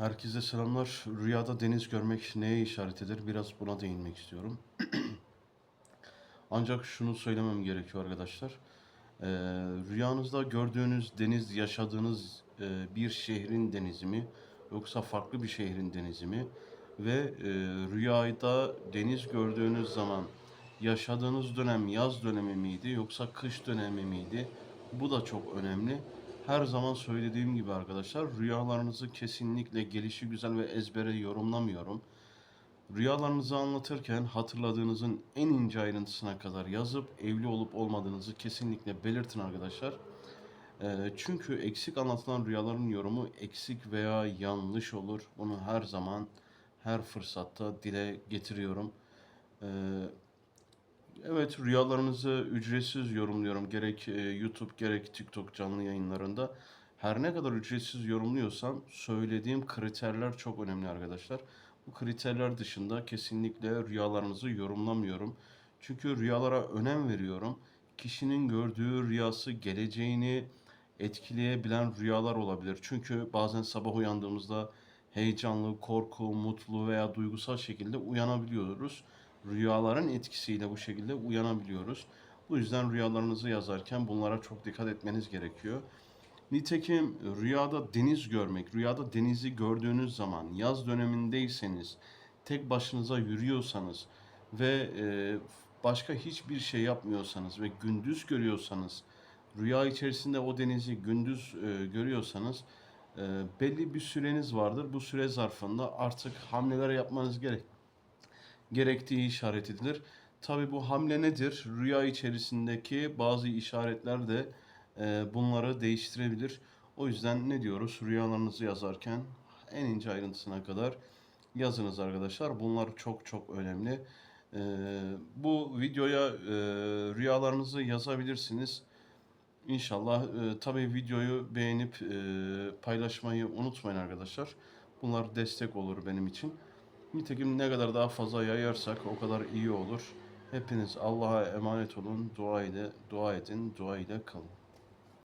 Herkese selamlar. Rüyada deniz görmek neye işaret eder? Biraz buna değinmek istiyorum. Ancak şunu söylemem gerekiyor arkadaşlar. Ee, rüyanızda gördüğünüz deniz yaşadığınız e, bir şehrin denizi mi yoksa farklı bir şehrin denizi mi? Ve e, rüyada deniz gördüğünüz zaman yaşadığınız dönem yaz dönemi miydi yoksa kış dönemi miydi? Bu da çok önemli. Her zaman söylediğim gibi arkadaşlar rüyalarınızı kesinlikle gelişi güzel ve ezbere yorumlamıyorum. Rüyalarınızı anlatırken hatırladığınızın en ince ayrıntısına kadar yazıp evli olup olmadığınızı kesinlikle belirtin arkadaşlar. Ee, çünkü eksik anlatılan rüyaların yorumu eksik veya yanlış olur. Bunu her zaman her fırsatta dile getiriyorum. Evet rüyalarınızı ücretsiz yorumluyorum. Gerek e, YouTube gerek TikTok canlı yayınlarında. Her ne kadar ücretsiz yorumluyorsam söylediğim kriterler çok önemli arkadaşlar. Bu kriterler dışında kesinlikle rüyalarınızı yorumlamıyorum. Çünkü rüyalara önem veriyorum. Kişinin gördüğü rüyası geleceğini etkileyebilen rüyalar olabilir. Çünkü bazen sabah uyandığımızda heyecanlı, korku, mutlu veya duygusal şekilde uyanabiliyoruz. Rüyaların etkisiyle bu şekilde uyanabiliyoruz. Bu yüzden rüyalarınızı yazarken bunlara çok dikkat etmeniz gerekiyor. Nitekim rüyada deniz görmek, rüyada denizi gördüğünüz zaman yaz dönemindeyseniz, tek başınıza yürüyorsanız ve e, başka hiçbir şey yapmıyorsanız ve gündüz görüyorsanız, rüya içerisinde o denizi gündüz e, görüyorsanız e, belli bir süreniz vardır. Bu süre zarfında artık hamleler yapmanız gerek gerektiği işaret edilir. Tabi bu hamle nedir? Rüya içerisindeki bazı işaretler de e, bunları değiştirebilir. O yüzden ne diyoruz? Rüyalarınızı yazarken en ince ayrıntısına kadar yazınız arkadaşlar. Bunlar çok çok önemli. E, bu videoya e, rüyalarınızı yazabilirsiniz. İnşallah e, tabii videoyu beğenip e, paylaşmayı unutmayın arkadaşlar. Bunlar destek olur benim için. Nitekim ne kadar daha fazla yayarsak o kadar iyi olur. Hepiniz Allah'a emanet olun. Dua ile dua edin, dua ile kalın.